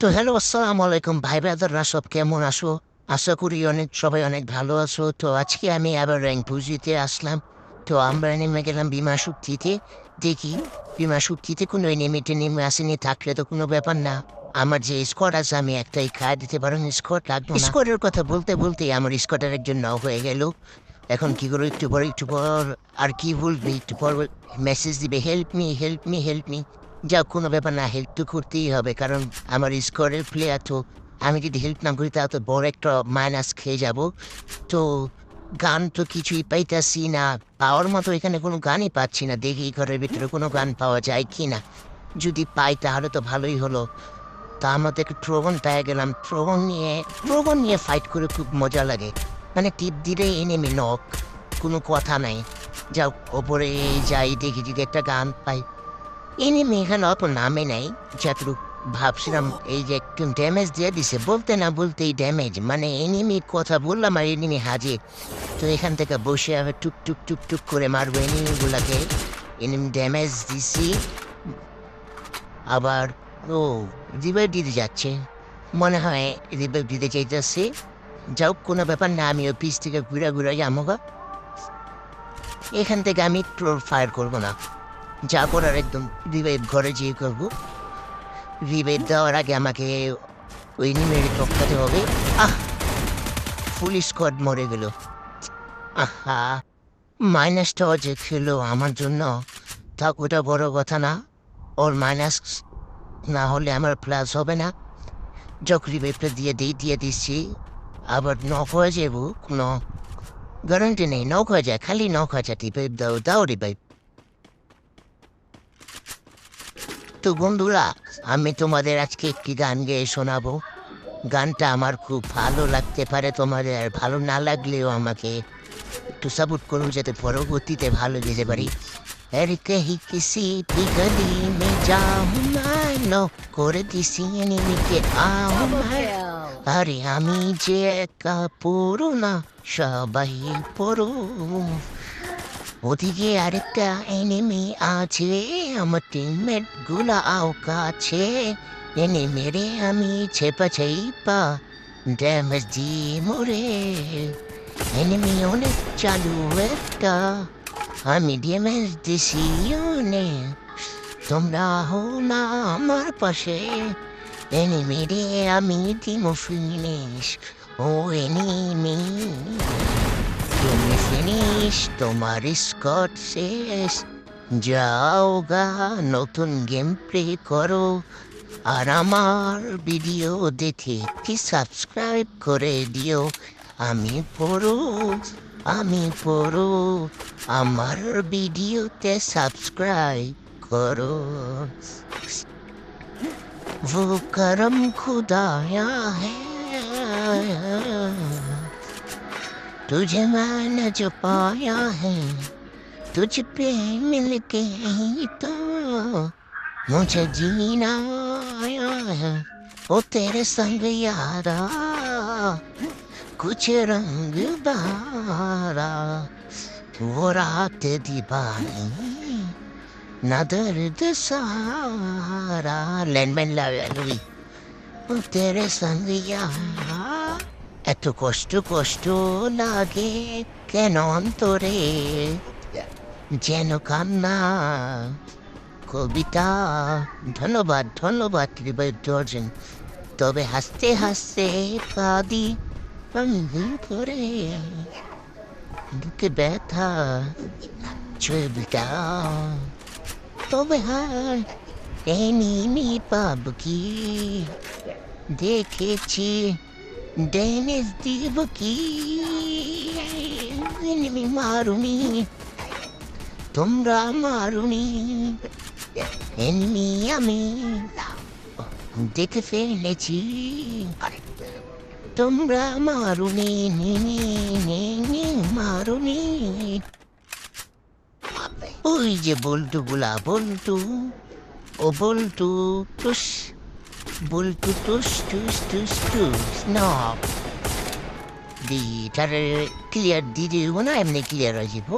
তো হ্যালো, আসসালামু আলাইকুম, ভাই ব্রাদাররা সব কেমন আছো? আশা করি অনেক, সবাই অনেক ভালো আছো। তো আজকে আমি আবার র্যাঙ্ক পুজিতে আসলাম। তো আমরা নেমে গেলাম বিমা শক্তিতে। দেখি, বিমা শক্তিতে কোনো এনিমিটে নেমে আসেনি, থাকলে তো কোনো ব্যাপার না। আমার যে স্কোয়াড আছে, আমি একটাই খায় দিতে পারো, স্কোয়াড লাগবে স্কোয়াডের কথা বলতে বলতে আমার স্কোয়াডের একজন নাও হয়ে গেল। এখন কি করব, একটু পর একটু পর, আর কি বলবি? একটু পর মেসেজ দিবে help me help me help me যা কোনো ব্যাপার না হেল্প তো করতেই হবে, কারণ আমার স্কোয়ারের প্লেয়ার তো আমি যদি হেল্প না করি তাহলে তো বড় একটা মাইনাস খেয়ে যাব। তো গান তো কিছুই পাইতাছি না, পাওয়ার মতো এখানে কোনো গানই পাচ্ছি না, দেখি ঘরের ভিতরে কোনো গান পাওয়া যায় কি না যদি পাই তাহলে তো ভালোই হলো। তা আমাদের একটু ট্রোবন পেয়ে গেলাম ট্রোবন নিয়ে ট্রোবন নিয়ে ফাইট করে খুব মজা লাগে। মানে টিপ দিলে এনেমি নক কোনো কথা নাই। যাও, ওপরে যাই, দেখি যদি একটা গান পাই। এনিমি এখানে অত নামে নাই। যতটুকু ভাবছিলাম এই যে একটু ড্যামেজ দিয়ে দিছে, বলতে না বলতেই ড্যামেজ মানে এনিমি কথা বললাম আর এনিমি হাজির। তো এখান থেকে বসে আমি টুক টুক টুক টুক করে মারবো এনিমিগুলাকে এনিমি ড্যামেজ দিছি। আবার, ও রিভাইভ দিতে যাচ্ছে। মনে হয় রিভাইভ দিতে চাইতেছে। যাও কোনো ব্যাপার না, আমি পিস থেকে ঘুরে ঘুরে যাব। এখান থেকে আমি ফায়ার করব না। যা করার একদম রিভাইভ ঘরে যেয়ে করব। রিভাইভ দেওয়ার আগে আমাকে ওই নিমের টপকাতে হবে। আহ! ফুল স্কোয়াড মরে গেল। আহা! মাইনাসটাও যে খেলো আমার জন্য থাক ওটা বড় কথা না। ওর মাইনাস না হলে আমার প্লাস হবে না। যখন রিভাইভটা দিয়ে দিই দিয়ে দিচ্ছি। আবার নক হয়ে যাব, কোনো গ্যারান্টি নেই। নক হয়ে যায়, খালি নক হয়ে যায়। রিভাইভ দাও দাও রিভাইভ তো বন্ধুরা, আমি তোমাদের আজকে একটি গান গেয়ে শোনাবো। গানটা আমার খুব ভালো লাগতে পারে তোমাদের, আর ভালো না লাগলেও আমাকে একটু সাপোর্ট করুন যাতে পরবর্তীতে ভালো যেতে পারি। আর কহি কিসি মে করে দিসি নিমিকে আও আরে আমি যে একা পড়ো না, সবাই পড়ো। ওদিকে আরেকটা এনিমি আছে, আমার টিমমেটগুলা আও কাছে। এনিমেরে আমি ছেপা ছেপা ড্যামেজ দিয়ে মরে। এনিমি অনেক চালু একটা, আমি ড্যামেজ দিছি অনেক। তোমরা হো না আমার পাশে। এনিমিরে আমি দিমো ফিনিশ ও এনিমি তুমি ফিনিশ তোমার স্কট শেষ যাও গা নতুন গেম প্লে করো আর আমার ভিডিও দেখে কি সাবস্ক্রাইব করে দিও আমি পড়ো আমি পড়ো আমার ভিডিওতে সাবস্ক্রাইব করো वो करम खुदाया है तुझे मैंने जो पाया है। तुझ पे मिल के ही तो मुझे जीना आया है। ओ, तेरे संग यारा, कुछ रंग बहारा वो रात दीवानी ना दर्द सारा। लैंड लैंडमैन लावे तेरे संग यारा এত কষ্ট কষ্ট লাগে কেন অন্তরে? যেন কান্না, কবিতা, ধন্যবাদ ধন্যবাদ দর্জন। তবে হাসতে হাসতে পাদি করে। বুকে ব্যথা ছবিটা তবে হায় এনিমি পাব কি? দেখেছি দিব কি এনিমি মারুনি তোমরা মারুনি এনিমি আমি দেখে ফেলেছি তোমরা মারুনি মারুনি ওই যে বল্টু গুলা বল্টু ও বল্টু টুস বল্টু টুস টুস টুস টুস না দি তার ক্লিয়ার দিয়ে দিব না এমনি ক্লিয়ার হয়ে যাব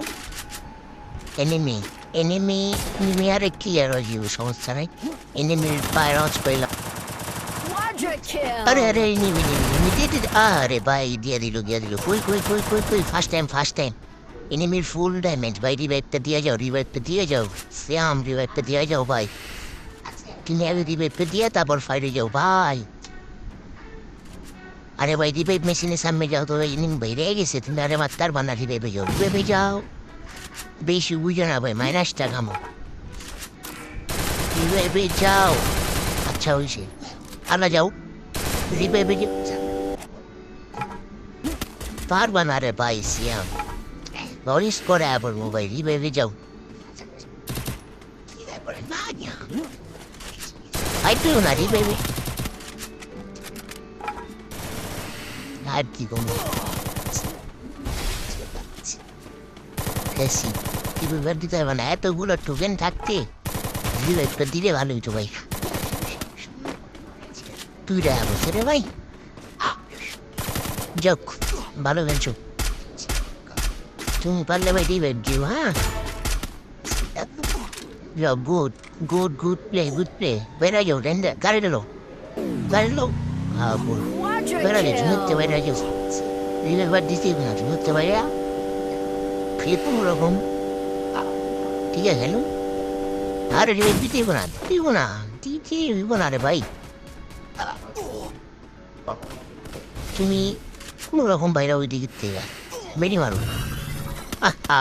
এনিমি এনিমি এনিমি আরে ক্লিয়ার হয়ে যাব সমস্যা নাই এনিমির পায়ের অঞ্চ পেলাম. আরে আরে নিবি নিবি দিয়ে আরে ভাই দিয়ে দিল দিয়ে দিল কই কই কই কই কই ফার্স্ট টাইম ফার্স্ট টাইম এনিমির ফুল ড্যামেজ ভাই রিভাইভটা দিয়ে যাও রিভাইভটা দিয়ে যাও শ্যাম রিভাইভটা দিয়ে যাও ভাই আগে রিভাইভটা দিয়ে তারপর ফাইরে যাও, ভাই। আরে ভাই রিভাইভ মেশিনের সামনে যাও, তো এনিম বাইরে গেছে, তুমি আরে মাত্তার বানা রিভাইভে যাও রিভাইভে যাও। বেশি বুঝো না ভাই মাইনাসটা কামো রিভাইভে যাও। আচ্ছা হয়েছে আলা যাও। রিভাইভে যাও পারবা না রে ভাই, সিয়াম। লরিস করে আবার মোবাইল রিভাইভে যাও আই পেও না রিভাইভে আর কি করব গেছি রিভাইভার দিতে হবে না এতগুলো টোকেন থাকতে রিভাইভটা দিলে ভালো হইতো ভাই তুই রে বলছে রে ভাই যাক ভালো খেলছো তুমি পারলে ভাই রিভাইভ দিও হ্যাঁ যাও good good good play good play বেড়া যাও রেন্ডে গাড়ি দিলো গাড়ি দিলো হ্যাঁ গুড Quadra বেড়া যাও ঝুঁকতে kill. বেড়া যাও রিভাইভার দিতে হবে না ঝুঁকতে বাইরা ফির কোনো রকম ঠিক আছে হ্যালো আরে দিতে হবে না দিব না দিতে হইব না রে ভাই তুমি কোনো রকম বাইরে ওই দিকে থেকে বেরিয়ে মারো আহা